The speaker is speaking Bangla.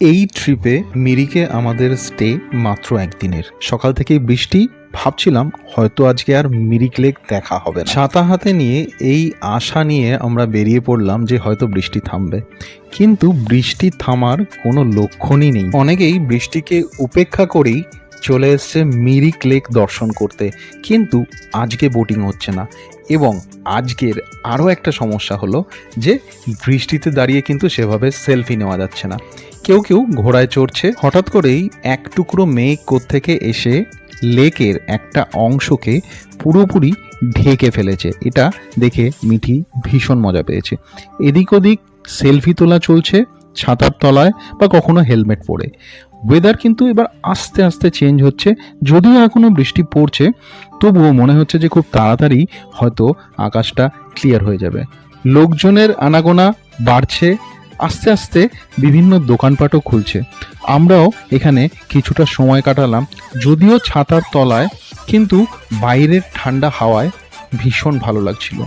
এই ট্রিপে মিরিকে আমাদের স্টে মাত্র একদিনের। সকাল থেকে বৃষ্টি, ভাবছিলাম হয়তো আজকে আর মিরিক লেক দেখা হবে না। ছাতা হাতে নিয়ে এই আশা নিয়ে আমরা বেরিয়ে পড়লাম যে হয়তো বৃষ্টি থামবে। কিন্তু বৃষ্টি থামার কোনো লক্ষণই নেই। অনেকেই বৃষ্টিকে উপেক্ষা করেই চলে এসছে মিরিক লেক দর্শন করতে। কিন্তু আজকে বোটিং হচ্ছে না এবং আজকের আরও একটা সমস্যা হলো যে বৃষ্টিতে দাঁড়িয়ে কিন্তু সেভাবে সেলফি নেওয়া যাচ্ছে না। কেউ কেউ ঘোড়ায় চড়ছে। হঠাৎ করেই এক টুকরো মেঘ থেকে এসে লেকের একটা অংশকে পুরোপুরি ঢেকে ফেলেছে। এটা দেখে মিঠি ভীষণ মজা পেয়েছে। এদিক ওদিক সেলফি তোলা চলছে, ছাতার তলায় বা কখনো হেলমেট পরে। ওয়েদার কিন্তু এবার আস্তে আস্তে চেঞ্জ হচ্ছে। যদিও এখনও বৃষ্টি পড়ছে, তবুও মনে হচ্ছে যে খুব তাড়াতাড়ি হয়তো আকাশটা ক্লিয়ার হয়ে যাবে। লোকজনের আনাগোনা বাড়ছে, আস্তে আস্তে বিভিন্ন দোকানপাটও খুলছে। আমরাও এখানে কিছুটা সময় কাটালাম, যদিও ছাতার তলায়, কিন্তু বাইরের ঠান্ডা হাওয়ায় ভীষণ ভালো লাগছিল।